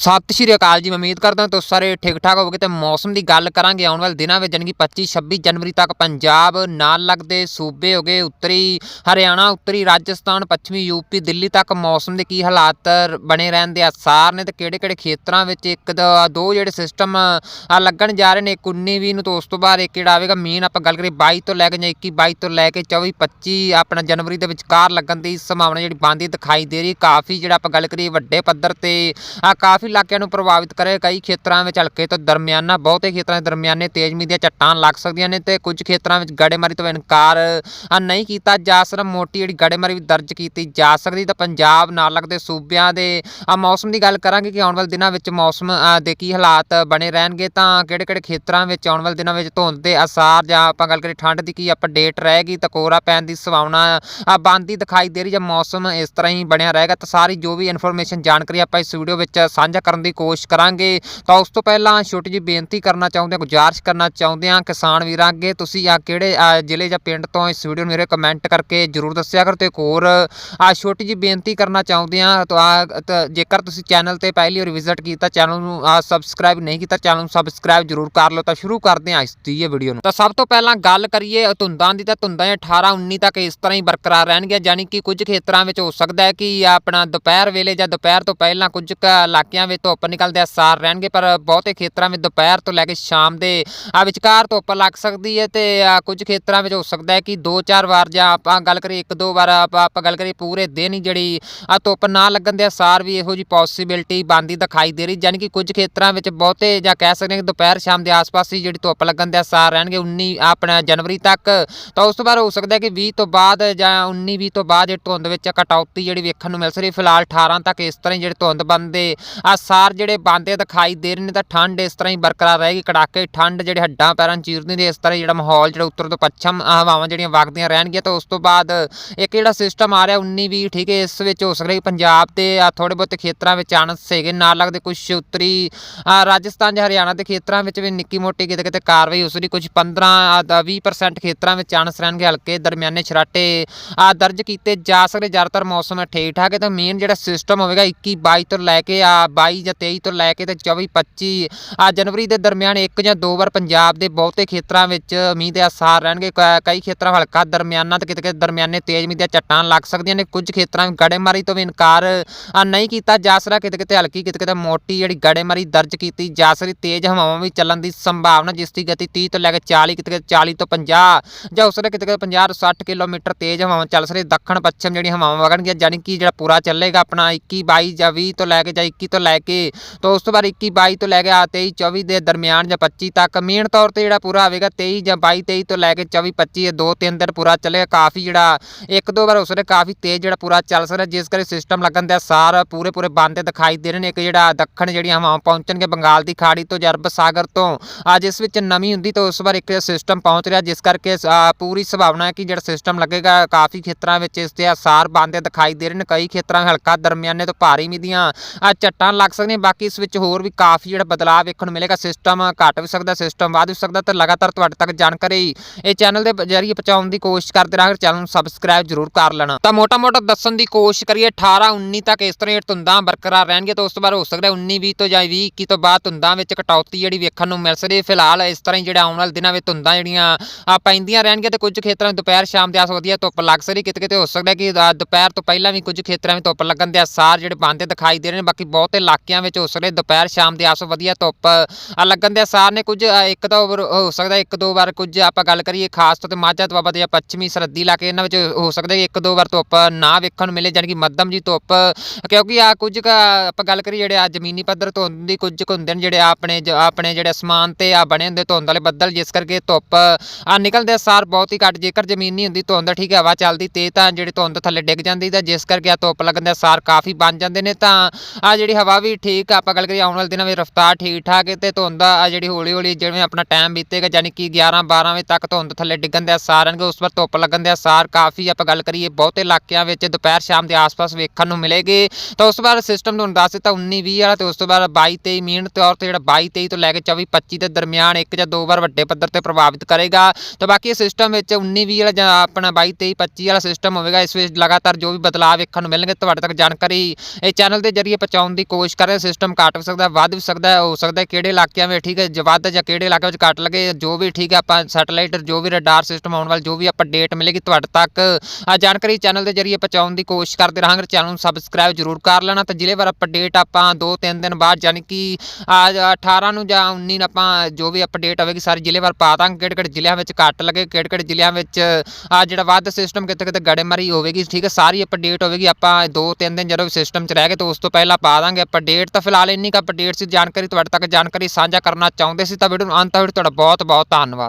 ਸਤਿ ਸ਼੍ਰੀ ਅਕਾਲ ਜੀ, ਮੈਂ ਉਮੀਦ ਕਰਦਾ ਹਾਂ ਤੁਸੀਂ ਸਾਰੇ ਠੀਕ ਠਾਕ ਹੋਵੋਗੇ ਤੇ ਮੌਸਮ ਦੀ ਗੱਲ ਕਰਾਂਗੇ, ਆਉਣ ਵਾਲੇ ਦਿਨਾਂ ਵਿੱਚ, ਜਾਣੀ ਕਿ 25 26 ਜਨਵਰੀ ਤੱਕ ਪੰਜਾਬ ਨਾਲ ਲੱਗਦੇ ਸੂਬੇ ਹੋਗੇ ਉੱਤਰੀ ਹਰਿਆਣਾ, ਉੱਤਰੀ ਰਾਜਸਥਾਨ, ਪੱਛਮੀ ਯੂਪੀ ਦਿੱਲੀ ਤੱਕ ਮੌਸਮ ਦੇ ਕੀ ਹਾਲਾਤ ਬਣੇ ਰਹਿਣ ਦੇ ਆਸਾਰ ਨੇ ਤੇ ਕਿਹੜੇ ਕਿਹੜੇ ਖੇਤਰਾਂ ਵਿੱਚ ਇੱਕ ਦੋ ਦੋ ਜਿਹੜੇ ਸਿਸਟਮ ਆ ਲੱਗਣ ਜਾ ਰਹੇ ਨੇ, ਇੱਕ 19 ਵੀਹ ਨੂੰ ਤੇ ਉਸ ਤੋਂ ਬਾਅਦ ਇੱਕ ਜਿਹੜਾ ਆਵੇਗਾ ਮੀਨ ਆਪਾਂ ਗੱਲ ਕਰੀਏ 22 ਤੋਂ ਲੈ ਕੇ ਜਾਂ 21 22 ਤੋਂ ਲੈ ਕੇ 24 25 ਆਪਣਾ ਜਨਵਰੀ ਦੇ ਵਿਚਕਾਰ ਲੱਗਣ ਦੀ ਸੰਭਾਵਨਾ ਜਿਹੜੀ ਬਣਦੀ ਦਿਖਾਈ ਦੇ ਰਹੀ, ਕਾਫੀ ਜਿਹੜਾ ਆਪਾਂ ਗੱਲ ਕਰੀਏ ਵੱਡੇ ਪੱਧਰ ਤੇ ਆ ਕਾਫੀ ਇਲਾਕਿਆਂ ਨੂੰ ਪ੍ਰਭਾਵਿਤ ਕਰੇ। ਕਈ ਖੇਤਰਾਂ ਵਿੱਚ ਹਲਕੇ ਤੋਂ ਦਰਮਿਆਨਾ, ਬਹੁਤੇ ਖੇਤਰਾਂ ਦੇ ਦਰਮਿਆਨੇ ਤੇਜ਼ ਦੀਆਂ ਚੱਟਾਂ ਲੱਗ ਸਕਦੀਆਂ ਨੇ ਤੇ ਕੁਝ ਖੇਤਰਾਂ ਵਿੱਚ ਗੜੇਮਾਰੀ ਤੋਂ ਇਨਕਾਰ ਨਹੀਂ ਕੀਤਾ ਜਾ ਸਕਦਾ। ਮੋਟੀ ਜਿਹੜੀ ਗੜੇਮਾਰੀ ਵੀ ਦਰਜ ਕੀਤੀ ਜਾ ਸਕਦੀ ਤਾਂ ਪੰਜਾਬ ਨਾਲ ਲੱਗਦੇ ਸੂਬਿਆਂ ਦੇ ਮੌਸਮ ਦੀ ਗੱਲ ਕਰਾਂਗੇ ਕਿ ਆਉਣ ਵਾਲੇ ਦਿਨਾਂ ਵਿੱਚ ਮੌਸਮ ਦੇ ਕੀ ਹਾਲਾਤ ਬਣੇ ਰਹਿਣਗੇ ਤਾਂ ਕਿਹੜੇ ਕਿਹੜੇ ਖੇਤਰਾਂ ਵਿੱਚ ਆਉਣ ਵਾਲੇ ਦਿਨਾਂ ਵਿੱਚ ਧੁੰਦ ਦੇ ਅਸਾਰ ਜਾਂ ਆਪਾਂ ਗੱਲ ਕਰੀਏ ਠੰਡ ਦੀ ਕੀ ਅਪਡੇਟ ਰਹੇਗੀ, ਤਾਂ ਕੋਰਾ ਪੈਣ ਦੀ ਸੰਭਾਵਨਾ ਆ ਬੰਦੀ ਦਿਖਾਈ ਦੇ ਰਹੀ ਜਾਂ ਮੌਸਮ ਇਸ ਤਰ੍ਹਾਂ ਹੀ ਬਣਿਆ ਰਹੇਗਾ। ਤਾਂ ਸਾਰੀ ਜੋ ਵੀ ਇਨਫੋਰਮੇਸ਼ਨ ਜਾਣਕਾਰੀ ਆਪਾਂ ਇਸ ਵੀਡੀਓ ਵਿੱਚ ਸਾਂਝਾ ਕਰਨ ਦੀ ਕੋਸ਼ਿਸ਼ ਕਰਾਂਗੇ। ਤਾਂ ਉਸ ਤੋਂ ਪਹਿਲਾਂ ਛੋਟੀ ਜਿਹੀ ਬੇਨਤੀ ਕਰਨਾ ਚਾਹੁੰਦੇ ਹਾਂ, ਗੁਜ਼ਾਰਿਸ਼ ਕਰਨਾ ਚਾਹੁੰਦੇ ਹਾਂ ਕਿਸਾਨ ਵੀਰਾਂ ਅੱਗੇ। ਤੁਸੀਂ ਆ ਕਿਹੜੇ ਜ਼ਿਲ੍ਹੇ ਜਾਂ ਪਿੰਡ ਤੋਂ ਇਸ ਵੀਡੀਓ ਨੂੰ ਮੇਰੇ ਕਮੈਂਟ ਕਰਕੇ ਜਰੂਰ ਦੱਸਿਆ ਕਰੋ। ਤੇ ਇੱਕ ਹੋਰ, ਆ ਛੋਟੀ ਜਿਹੀ ਬੇਨਤੀ ਕਰਨਾ ਚਾਹੁੰਦੇ ਹਾਂ, ਤਾਂ ਜੇਕਰ ਤੁਸੀਂ ਚੈਨਲ ਤੇ ਪਹਿਲੀ ਵਾਰ ਵਿਜ਼ਿਟ ਕੀਤਾ, ਚੈਨਲ ਨੂੰ ਸਬਸਕ੍ਰਾਈਬ ਨਹੀਂ ਕੀਤਾ, ਚੈਨਲ ਨੂੰ ਸਬਸਕ੍ਰਾਈਬ ਜਰੂਰ ਕਰ ਲਓ। ਤਾਂ ਸ਼ੁਰੂ ਕਰਦੇ ਹਾਂ ਇਸ ਦੀ ਇਹ ਵੀਡੀਓ ਨੂੰ। ਤਾਂ ਸਭ ਤੋਂ ਪਹਿਲਾਂ ਗੱਲ ਕਰੀਏ, ਧੁੰਦਾਂ ਦੀ ਤਾਂ ਧੁੰਦਾਂ 18 19 ਤੱਕ ਇਸ ਤਰ੍ਹਾਂ ਹੀ ਬਰਕਰਾਰ ਰਹਿਣਗੀਆਂ। ਯਾਨੀ ਕਿ ਕੁਝ ਖੇਤਰਾਂ ਵਿੱਚ ਹੋ ਸਕਦਾ ਹੈ ਕਿ ਆਪਣਾ ਦੁਪਹਿਰ ਵੇਲੇ ਜਾਂ ਦੁਪਹਿਰ ਤੋਂ ਪਹਿਲਾਂ ਕੁਝ ਇਲਾਕਿਆਂ ਇਲਾਕਿਆਂ ਵਿੱਚ ਧੁੱਪ ਨਿਕਲਦੇ ਅਸਾਰ ਰਹਿਣਗੇ, ਪਰ ਬਹੁਤੇ ਖੇਤਰਾਂ ਵਿੱਚ ਦੁਪਹਿਰ ਤੋਂ ਲੈ ਕੇ ਸ਼ਾਮ ਦੇ ਵਿਚਕਾਰ ਧੁੱਪ ਲੱਗ ਸਕਦੀ ਹੈ ਤੇ ਕੁਝ ਖੇਤਰਾਂ ਵਿੱਚ ਹੋ ਸਕਦਾ ਹੈ ਕਿ ਦੋ ਚਾਰ ਵਾਰ ਜਾਂ ਆਪਾਂ ਗੱਲ ਕਰੀਏ ਇੱਕ ਦੋ ਵਾਰ ਆਪਾਂ ਆਪਾਂ ਗੱਲ ਕਰੀਏ ਪੂਰੇ ਦਿਨ ਹੀ ਜਿਹੜੀ ਆ ਧੁੱਪ ਨਾ ਲੱਗਣ ਦੇ ਅਸਾਰ ਵੀ ਇਹੋ ਜੀ ਪੋਸਿਬਿਲਿਟੀ ਬੰਦੀ ਦਿਖਾਈ ਦੇ ਰਹੀ ਯਾਨੀ ਕਿ ਕੁਝ ਖੇਤਰਾਂ ਵਿੱਚ ਬਹੁਤੇ ਜਾਂ ਕਹਿ ਸਕਦੇ ਹਾਂ ਕਿ ਦੁਪਹਿਰ ਸ਼ਾਮ ਦੇ ਆਸ-ਪਾਸ ਹੀ ਜਿਹੜੀ ਧੁੱਪ ਲੱਗਣ ਦੇ ਅਸਾਰ ਰਹਿਣਗੇ 19 ਆਪਣਾ ਜਨਵਰੀ ਤੱਕ। ਤਾਂ ਉਸ ਤੋਂ ਬਾਅਦ ਹੋ ਸਕਦਾ ਹੈ ਕਿ 20 ਤੋਂ ਬਾਅਦ ਜਾਂ 19 20 ਤੋਂ ਬਾਅਦ ਜਿਹੜੀ ਧੁੰਦ ਵਿੱਚ ਕਟੌਤੀ ਜਿਹੜੀ ਵੇਖਣ ਨੂੰ ਮਿਲ ਸਕਦੀ ਫਿਲਹਾਲ 18 ਤੱਕ ਇਸ ਤਰ੍ਹਾਂ ਹੀ ਜਿਹੜੀ ਧੁੰਦ ਬੰਦੇ ਆਸਾਰ ਜਿਹੜੇ ਬੰਦੇ ਦਿਖਾਈ ਦੇ ਰਹੇ ਨੇ ਤਾਂ ਠੰਡ ਇਸ ਤਰ੍ਹਾਂ ਹੀ ਬਰਕਰਾਰ ਰਹੇਗੀ, ਕੜਾਕੇ ਠੰਡ ਜਿਹੜੇ ਹੱਡਾਂ ਪੈਰਾਂ ਚੀਰਦੀ ਨੇ, ਇਸ ਤਰ੍ਹਾਂ ਹੀ ਜਿਹੜਾ ਮਾਹੌਲ ਜਿਹੜਾ ਉੱਤਰ ਤੋਂ ਪੱਛਮ ਹਵਾਵਾਂ ਜਿਹੜੀਆਂ ਵਗਦੀਆਂ ਰਹਿਣਗੀਆਂ ਤਾਂ ਉਸ ਤੋਂ ਬਾਅਦ ਇੱਕ ਜਿਹੜਾ ਸਿਸਟਮ ਆ ਰਿਹਾ 19 20 ਠੀਕ ਹੈ, ਇਸ ਵਿੱਚ ਹੋ ਸਕਦਾ ਕਿ ਪੰਜਾਬ ਤੇ ਆ ਥੋੜੇ ਬਹੁਤੇ ਖੇਤਰਾਂ ਵਿੱਚ ਚਾਂਸ ਹੈਗੇ ਨਾਲ ਲੱਗਦੇ ਕੁਝ ਉੱਤਰੀ ਰਾਜਸਥਾਨ ਜਾਂ ਹਰਿਆਣਾ ਦੇ ਖੇਤਰਾਂ ਵਿੱਚ ਵੀ ਨਿੱਕੀ ਮੋਟੀ ਕਿਤੇ ਕਿਤੇ ਕਾਰਵਾਈ ਹੋ ਸਕਦੀ ਕੁਝ 15 ਦਾ 20% ਖੇਤਰਾਂ ਵਿੱਚ ਚਾਂਸ ਰਹਿਣਗੇ, ਹਲਕੇ ਦਰਮਿਆਨੇ ਛਰਾਟੇ ਆ ਦਰਜ ਕੀਤੇ ਜਾ ਸਕਦੇ, ਜ਼ਿਆਦਾਤਰ ਮੌਸਮ ਠੀਕ ਠਾਕ ਹੈ ਤਾਂ ਮੇਨ ਜਿਹੜਾ ਸਿਸਟਮ ਹੋਵੇਗਾ 21 22 ਤੋਂ ਲੈ ਕੇ ਆ 22 ਜਾਂ 23 ਤੋਂ ਲੈ ਕੇ ਤੇ 24 25 ਆ ਜਨਵਰੀ ਦੇ ਦਰਮਿਆਨ ਇੱਕ ਜਾਂ ਦੋ ਵਾਰ ਪੰਜਾਬ ਦੇ ਬਹੁਤੇ ਖੇਤਰਾਂ ਵਿੱਚ ਮੀਂਹ ਦੇ ਆਸਾਰ ਰਹਿਣਗੇ। ਕ- ਕਈ ਖੇਤਰਾਂ ਹਲਕਾ ਦਰਮਿਆਨਾ ਤੇ ਕਿਤੇ ਕਿਤੇ ਦਰਮਿਆਨੇ ਤੇਜ਼ ਮੀਂਹ ਦੀਆਂ ਝੱਟਾਂ ਲੱਗ ਸਕਦੀਆਂ ਨੇ। ਕੁਝ ਖੇਤਰਾਂ ਵਿੱਚ ਗੜੇਮਾਰੀ ਤੋਂ ਵੀ ਇਨਕਾਰ ਨਹੀਂ ਕੀਤਾ ਜਾ ਸਕਦਾ ਕਿਤੇ ਕਿਤੇ ਹਲਕੀ, ਕਿਤੇ ਕਿਤੇ ਮੋਟੀ ਜਿਹੜੀ ਗੜੇਮਾਰੀ ਦਰਜ ਕੀਤੀ ਜਾ ਸਕਦੀ। ਤੇਜ਼ ਹਵਾਵਾਂ ਵੀ ਚੱਲਣ ਦੀ ਸੰਭਾਵਨਾ, ਜਿਸ ਦੀ ਗਤੀ 30 ਤੋਂ ਲੈ ਕੇ 40 ਕਿਤੇ ਕਿਤੇ 40 ਤੋਂ 50 ਜਾਂ ਉਸ ਦੇ ਕਿਤੇ ਕਿਤੇ 50 ਤੋਂ 60 ਕਿਲੋਮੀਟਰ ਤੇਜ਼ ਹਵਾਵਾਂ ਚੱਲ ਸਕਦੀ ਦੱਖਣ ਪੱਛਮ ਜਿਹੜੀਆਂ ਹਵਾਵਾਂ ਵਗਣਗੀਆਂ ਯਾਨੀ ਕਿ ਜਿਹੜਾ ਪੂਰਾ ਚੱਲੇਗਾ ਆਪਣਾ 21 22 ਜਾਂ 20 ਤੋਂ ਲੈ ਕੇ ਜਾਂ 21 ਤੋਂ ਲੈ ਕੇ। ਤਾਂ ਉਸ ਤੋਂ ਬਾਅਦ 21 22 ਤੋਂ ਲੈ ਕੇ ਆ 23 24 ਦੇ ਦਰਮਿਆਨ ਜਾਂ 25 ਤੱਕ। ਮੇਨ ਤੌਰ ਤੇ ਜਿਹੜਾ ਪੂਰਾ ਆਵੇਗਾ 23 ਜਾਂ 22 23 ਤੋਂ ਲੈ ਕੇ 24 25 ਇਹ ਦੋ ਤਿੰਨ ਦਿਨ ਪੂਰਾ ਚੱਲੇਗਾ। ਕਾਫੀ ਜਿਹੜਾ ਇੱਕ ਦੋ ਵਾਰ ਉਸ ਦੇ ਕਾਫੀ ਤੇਜ਼ ਜਿਹੜਾ ਪੂਰਾ ਚੱਲ ਸਕਦਾ। ਜਿਸ ਕਰਕੇ ਸਿਸਟਮ ਲੱਗਣ ਦਾ ਸਾਰ ਪੂਰੇ ਪੂਰੇ ਬੰਦੇ ਦਿਖਾਈ ਦੇ ਰਹੇ ਨੇ। ਇੱਕ ਜਿਹੜਾ ਦੱਖਣ ਜਿਹੜੀਆਂ ਹਵਾਵਾਂ ਪਹੁੰਚਣਗੇ ਬੰਗਾਲ ਦੀ ਖਾੜੀ ਤੋਂ ਜਾਂ ਅਰਬ ਸਾਗਰ ਤੋਂ। ਆ ਜਿਸ ਵਿੱਚ ਨਮੀ ਹੁੰਦੀ ਤਾਂ ਉਸ ਵਾਰ ਇੱਕ ਸਿਸਟਮ ਪਹੁੰਚ ਰਿਹਾ। ਜਿਸ ਕਰਕੇ ਪੂਰੀ ਸੰਭਾਵਨਾ ਹੈ ਕਿ ਜਿਹੜਾ ਸਿਸਟਮ ਲੱਗੇਗਾ, ਕਾਫੀ ਖੇਤਰਾਂ ਵਿੱਚ ਇਸ ਦੇ ਅਸਾਰ ਬੰਦੇ ਦਿਖਾਈ ਦੇ ਰਹੇ ਨੇ। ਕਈ ਖੇਤਰਾਂ ਹਲਕਾ ਦਰਮਿਆਨੇ ਤੋਂ ਭਾਰੀ ਮੀਂਹ ਦੀਆਂ ਆ ਚੱਟਾਂ ਲੱਗ ਸਕਦੀਆਂ ਬਾਕੀ ਇਸ ਵਿੱਚ ਹੋਰ ਵੀ ਕਾਫੀ ਜਿਹੜਾ ਬਦਲਾਅ ਵੇਖਣ ਨੂੰ ਮਿਲੇਗਾ। ਸਿਸਟਮ ਘਟ ਵੀ ਸਕਦਾ ਸਿਸਟਮ ਵੱਧ ਵੀ ਸਕਦਾ ਤੇ ਲਗਾਤਾਰ ਤੁਹਾਡੇ ਤੱਕ ਜਾਣਕਾਰੀ ਇਹ ਚੈਨਲ ਦੇ ਜ਼ਰੀਏ ਪਹੁੰਚਾਉਣ ਦੀ ਕੋਸ਼ਿਸ਼ ਕਰਦੇ ਰਹਾਂਗੇ। ਚੈਨਲ ਨੂੰ ਸਬਸਕ੍ਰਾਈਬ ਜ਼ਰੂਰ ਕਰ ਲੈਣਾ। ਤਾਂ ਮੋਟਾ ਮੋਟਾ ਦੱਸਣ ਦੀ ਕੋਸ਼ਿਸ਼ ਕਰੀਏ 18 19 ਤੱਕ ਇਸ ਤਰ੍ਹਾਂ ਇਹ ਧੁੰਦਾਂ ਬਰਕਰਾਰ ਰਹਿਣਗੀਆਂ ਤਾਂ ਉਸ ਤੋਂ ਬਾਅਦ ਹੋ ਸਕਦਾ 19 20 ਤੋਂ ਜਾਂ 20 21 ਤੋਂ ਬਾਅਦ ਧੁੰਦਾਂ ਵਿੱਚ ਕਟੌਤੀ ਜਿਹੜੀ ਵੇਖਣ ਨੂੰ ਮਿਲ ਸਕਦੀ ਹੈ ਫਿਲਹਾਲ ਇਸ ਤਰ੍ਹਾਂ ਹੀ ਜਿਹੜਾ ਆਉਣ ਵਾਲੇ ਦਿਨਾਂ ਵਿੱਚ ਧੁੰਦਾਂ ਜਿਹੜੀਆਂ ਪੈਂਦੀਆਂ ਰਹਿਣਗੀਆਂ ਤੇ ਕੁਝ ਖੇਤਰਾਂ ਦੁਪਹਿਰ, ਸ਼ਾਮ ਦੇ ਆਸ ਵਧੀਆ ਧੁੱਪ ਲੱਗ ਸਕਦੀ ਕਿਤੇ ਕਿਤੇ ਹੋ ਸਕਦਾ ਕਿ ਦੁਪਹਿਰ ਤੋਂ ਪਹਿਲਾਂ ਵੀ ਕੁਝ ਖੇਤਰਾਂ ਵਿੱਚ ਧੁੱਪ ਲੱਗਣ ਦੇ ਆਸਾਰ ਜਿਹੜੇ ਬੰਦੇ ਦਿਖਾਈ ਦੇ ਰਹੇ ਨੇ। ਬਾਕੀ ਬਹੁਤੇ ਇਲਾਕਿਆਂ ਵਿੱਚ ਹੋ ਸਕਦਾ ਦੁਪਹਿਰ ਸ਼ਾਮ ਦੇ ਆਸ ਵਧੀਆ ਧੁੱਪ ਲੱਗਣ ਦੇ ਅਸਾਰ ਨੇ ਕੁਝ ਇੱਕ ਤਾਂ ਹੋ ਸਕਦਾ ਇੱਕ ਦੋ ਵਾਰ ਕੁਝ ਆਪਾਂ ਗੱਲ ਕਰੀਏ ਖਾਸ ਤੌਰ ਤੇ ਮਾਝਾ ਦੁਆਬਾ ਤੇ ਜਾਂ ਪੱਛਮੀ ਸਰਹੱਦੀ ਇਲਾਕੇ ਇਹਨਾਂ ਵਿੱਚ ਹੋ ਸਕਦਾ ਕਿ ਇੱਕ ਦੋ ਵਾਰ ਧੁੱਪ ਨਾ ਵੇਖਣ ਨੂੰ ਮਿਲੇ, ਜਾਣੀ ਕਿ ਮੱਧਮ ਜੀ ਧੁੱਪ, ਕਿਉਂਕਿ ਆ ਕੁਝ ਕੁ ਆਪਾਂ ਗੱਲ ਕਰੀਏ ਜਿਹੜੇ ਆ ਜ਼ਮੀਨੀ ਪੱਧਰ ਤੋਂ ਦੀ ਕੁਝ ਕੁ ਹੁੰਦੇ ਨੇ ਜਿਹੜੇ ਆਪਣੇ ਆਪਣੇ ਜਿਹੜੇ ਅਸਮਾਨ ਤੇ ਆ ਬਣੇ ਹੁੰਦੇ ਧੁੰਦ ਵਾਲੇ ਬੱਦਲ, ਜਿਸ ਕਰਕੇ ਧੁੱਪ ਆ ਨਿਕਲਦੇ ਅਸਾਰ ਬਹੁਤ ਹੀ ਘੱਟ, ਜੇਕਰ ਜ਼ਮੀਨੀ ਹੁੰਦੀ ਧੁੰਦ ਠੀਕ ਹਵਾ ਚੱਲਦੀ ਤੇ ਤਾਂ ਜਿਹੜੇ ਧੁੰਦ ਥੱਲੇ ਡਿੱਗ ਜਾਂਦੀ ਤਾਂ ਜਿਸ ਕਰਕੇ ਆ ਧੁੱਪ ਲੱਗਣ ਦੇ ਅਸਾਰ ਕਾਫੀ ਬਣ ਜਾਂਦੇ ਨੇ ਤਾਂ ਆ ਜਿਹੜੀ ਹਵਾ ਵੀ ਠੀਕ ਆ, ਆਪਾਂ ਗੱਲ ਕਰੀਏ ਆਉਣ ਵਾਲੇ ਦਿਨਾਂ ਵਿੱਚ ਰਫ਼ਤਾਰ ਠੀਕ ਠਾਕ ਹੈ ਤੇ ਧੁੰਦ ਆ ਜਿਹੜੀ ਹੌਲੀ ਹੌਲੀ ਜਿਵੇਂ ਆਪਣਾ ਟਾਈਮ ਬੀਤੇਗਾ ਯਾਨੀ ਕਿ 11 12 ਵਜੇ ਤੱਕ ਧੁੰਦ ਥੱਲੇ ਡਿੱਗਣ ਦੇ ਅਸਾਰ ਆਣਗੇ ਉਸ ਪਰ ਧੁੱਪ ਲੱਗਣ ਦੇ ਅਸਾਰ ਕਾਫੀ ਆਪਾਂ ਗੱਲ ਕਰੀਏ ਬਹੁਤੇ ਇਲਾਕਿਆਂ ਵਿੱਚ ਦੁਪਹਿਰ ਸ਼ਾਮ ਦੇ ਆਸ-ਪਾਸ ਵੇਖਣ ਨੂੰ ਮਿਲੇਗੀ। ਤਾਂ ਉਸ ਤੋਂ ਬਾਅਦ ਸਿਸਟਮ ਤੁਹਾਨੂੰ ਦੱਸ ਦਿੱਤਾ 19 20 ਵਾਲਾ ਤੇ ਉਸ ਤੋਂ ਬਾਅਦ 22 23 ਮੀਨ ਤੌਰ ਤੇ ਜਿਹੜਾ 22 23 ਤੋਂ ਲੈ ਕੇ 24 25 ਦੇ ਦਰਮਿਆਨ ਇੱਕ ਜਾਂ ਦੋ ਵਾਰ ਵੱਡੇ ਪੱਧਰ ਤੇ ਪ੍ਰਭਾਵਿਤ ਕਰੇਗਾ। ਤਾਂ ਬਾਕੀ ਇਹ ਸਿਸਟਮ ਵਿੱਚ 19 20 ਵਾਲਾ ਜਾਂ ਆਪਣਾ 22 23 25 ਵਾਲਾ ਸਿਸਟਮ ਹੋਵੇਗਾ ਇਸ ਵਿੱਚ ਲਗਾਤਾਰ ਜੋ ਵੀ ਬਦਲਾਅ ਵੇਖਣ ਨੂੰ ਮਿਲਣਗੇ ਤੁਹਾਡੇ ਤੱਕ ਜਾਣਕਾਰੀ ਇਹ ਚੈਨਲ ਦੇ ਜ਼ਰੀਏ ਪਹੁੰਚਾਉਣ ਦੀ ਕੋਸ਼ਿਸ਼ ਕੋਸ਼ਿਸ਼ ਕਰ ਰਹੇ ਸਿਸਟਮ ਘੱਟ ਵੀ ਸਕਦਾ, ਵੱਧ ਵੀ ਸਕਦਾ, ਹੋ ਸਕਦਾ ਕਿਹੜੇ ਇਲਾਕਿਆਂ ਵਿੱਚ, ਠੀਕ ਹੈ ਵੱਧ ਜਾਂ ਕਿਹੜੇ ਇਲਾਕਿਆਂ ਵਿੱਚ ਘੱਟ ਲੱਗੇ, ਜੋ ਵੀ, ਠੀਕ ਹੈ, ਆਪਾਂ ਸੈਟੇਲਾਈਟ ਜੋ ਵੀ ਰਡਾਰ ਸਿਸਟਮ ਆਉਣ ਵਾਲਾ, ਜੋ ਵੀ ਅਪਡੇਟ ਮਿਲੇਗੀ ਤੁਹਾਡੇ ਤੱਕ ਆ ਜਾਣਕਾਰੀ ਚੈਨਲ ਦੇ ਜਰੀਏ ਪਹੁੰਚਾਉਣ ਦੀ ਕੋਸ਼ਿਸ਼ ਕਰਦੇ ਰਹਾਂਗੇ ਚੈਨਲ ਨੂੰ ਸਬਸਕ੍ਰਾਈਬ ਜ਼ਰੂਰ ਕਰ ਲੈਣਾ, ਤੇ ਜ਼ਿਲ੍ਹੇ ਵਾਰ ਅਪਡੇਟ ਆਪਾਂ 2-3 ਦਿਨ ਬਾਅਦ ਯਾਨੀ ਕਿ ਅੱਜ 18 ਨੂੰ ਜਾਂ 19 ਨੂੰ ਆਪਾਂ ਜੋ ਵੀ ਅਪਡੇਟ ਹੋਵੇਗੀ ਸਾਰੇ ਜ਼ਿਲ੍ਹੇ ਵਾਰ ਪਾ ਦਾਂਗੇ ਕਿਹੜੇ ਕਿਹੜੇ ਜ਼ਿਲ੍ਹਿਆਂ ਵਿੱਚ ਘੱਟ ਲੱਗੇ ਕਿਹੜੇ ਕਿਹੜੇ ਜ਼ਿਲ੍ਹਿਆਂ ਵਿੱਚ ਆ ਜਿਹੜਾ ਵੱਧ ਸਿਸਟਮ ਕਿਤੇ ਕਿਤੇ ਗੜੇਮਾਰੀ ਹੋਵੇਗੀ, ਠੀਕ ਹੈ, ਸਾਰੀ ਅਪਡੇਟ ਹੋਵੇਗੀ, ਆਪਾਂ 2-3 ਦਿਨ ਜਦੋਂ ਸਿਸਟਮ 'ਚ ਰਹਿ ਗਏ, ਤਾਂ ਉਸ ਤੋਂ ਪਹਿਲਾਂ ਪਾ ਦਾਂਗੇ ਅਪਡੇਟ ਤਾਂ ਫਿਲਹਾਲ ਇੰਨੀ ਕੁ ਅਪਡੇਟ ਸੀ, ਜਾਣਕਾਰੀ ਤੁਹਾਡੇ ਤੱਕ ਜਾਣਕਾਰੀ ਸਾਂਝਾ ਕਰਨਾ ਚਾਹੁੰਦੇ ਸੀ ਤਾਂ ਵੀਡੀਓ ਨੂੰ ਅੰਤ ਤੱਕ ਤੁਹਾਡਾ ਬਹੁਤ ਬਹੁਤ ਧੰਨਵਾਦ।